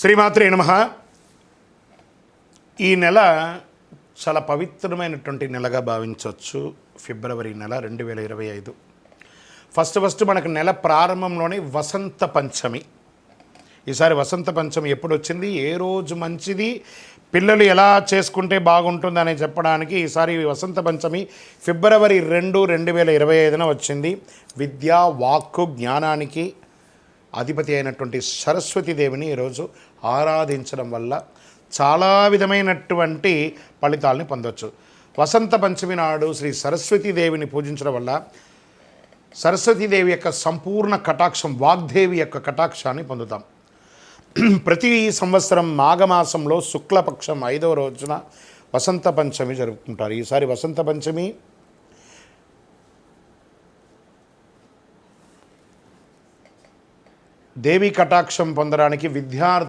శ్రీమాత్రే నమ. ఈ నెల చాలా పవిత్రమైనటువంటి నెలగా భావించవచ్చు. ఫిబ్రవరి నెల రెండు వేల ఇరవై ఐదు. ఫస్ట్ ఫస్ట్ మనకు నెల ప్రారంభంలోనే వసంత పంచమి. ఈసారి వసంత పంచమి ఎప్పుడు వచ్చింది ఏ రోజు మంచిది? పిల్లలు ఎలా చేసుకుంటే బాగుంటుంది అని చెప్పడానికి ఈసారి వసంత పంచమి ఫిబ్రవరి రెండు రెండు వేల ఇరవై ఐదున వచ్చింది. విద్య వాక్కు జ్ఞానానికి అధిపతి అయినటువంటి సరస్వతీదేవిని ఈరోజు ఆరాధించడం వల్ల చాలా విధమైనటువంటి ఫలితాలని పొందవచ్చు వసంత పంచమి నాడు శ్రీ సరస్వతీదేవిని పూజించడం వల్ల సరస్వతీదేవి యొక్క సంపూర్ణ కటాక్షం వాగ్దేవి యొక్క కటాక్షాన్ని పొందుతాం. ప్రతి సంవత్సరం మాఘమాసంలో శుక్లపక్షం ఐదవ రోజున వసంత పంచమి జరుపుకుంటారు. ఈసారి వసంత పంచమి దేవి కటాక్షం పొందడానికి విద్యార్థి